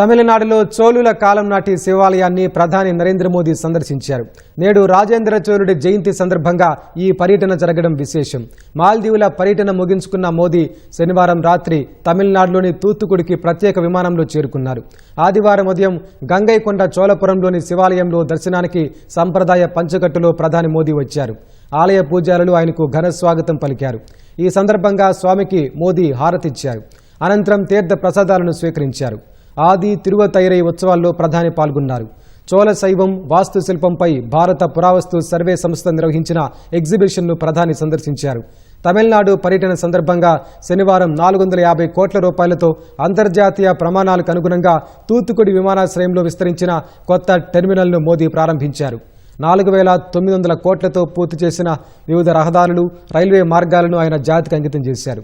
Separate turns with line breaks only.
తమిళనాడులో చోళుల కాలం నాటి శివాలయాన్ని ప్రధాని నరేంద్ర మోదీ సందర్శించారు. నేడు రాజేంద్ర చోళుడి జయంతి సందర్భంగా ఈ పర్యటన జరగడం విశేషం. మాల్దీవుల పర్యటన ముగించుకున్న మోదీ శనివారం రాత్రి తమిళనాడులోని తూత్తుకుడికి ప్రత్యేక విమానంలో చేరుకున్నారు. ఆదివారం ఉదయం గంగైకొండ చోళపురంలోని శివాలయంలో దర్శనానికి సంప్రదాయ పంచకట్టులో ప్రధాని మోదీ వచ్చారు. ఆలయ పూజారులు ఆయనకు ఘన స్వాగతం పలికారు. ఈ సందర్భంగా స్వామికి మోదీ హారతిచ్చారు. అనంతరం తీర్థ ప్రసాదాలను స్వీకరించారు. ఆది తిరువతైరై ఉత్సవాల్లో ప్రధాని పాల్గొన్నారు. చోళ శైవం వాస్తుశిల్పంపై భారత పురావస్తు సర్వే సంస్థ నిర్వహించిన ఎగ్జిబిషన్ను ప్రధాని సందర్శించారు. తమిళనాడు పర్యటన సందర్భంగా శనివారం నాలుగు వందల యాభై కోట్ల రూపాయలతో అంతర్జాతీయ ప్రమాణాలకు అనుగుణంగా తూత్తుకుడి విమానాశ్రయంలో విస్తరించిన కొత్త టెర్మినల్ను మోదీ ప్రారంభించారు. నాలుగు వేల తొమ్మిది వందల కోట్లతో పూర్తి చేసిన వివిధ రహదారులు రైల్వే మార్గాలను ఆయన జాతికి అంకితం చేశారు.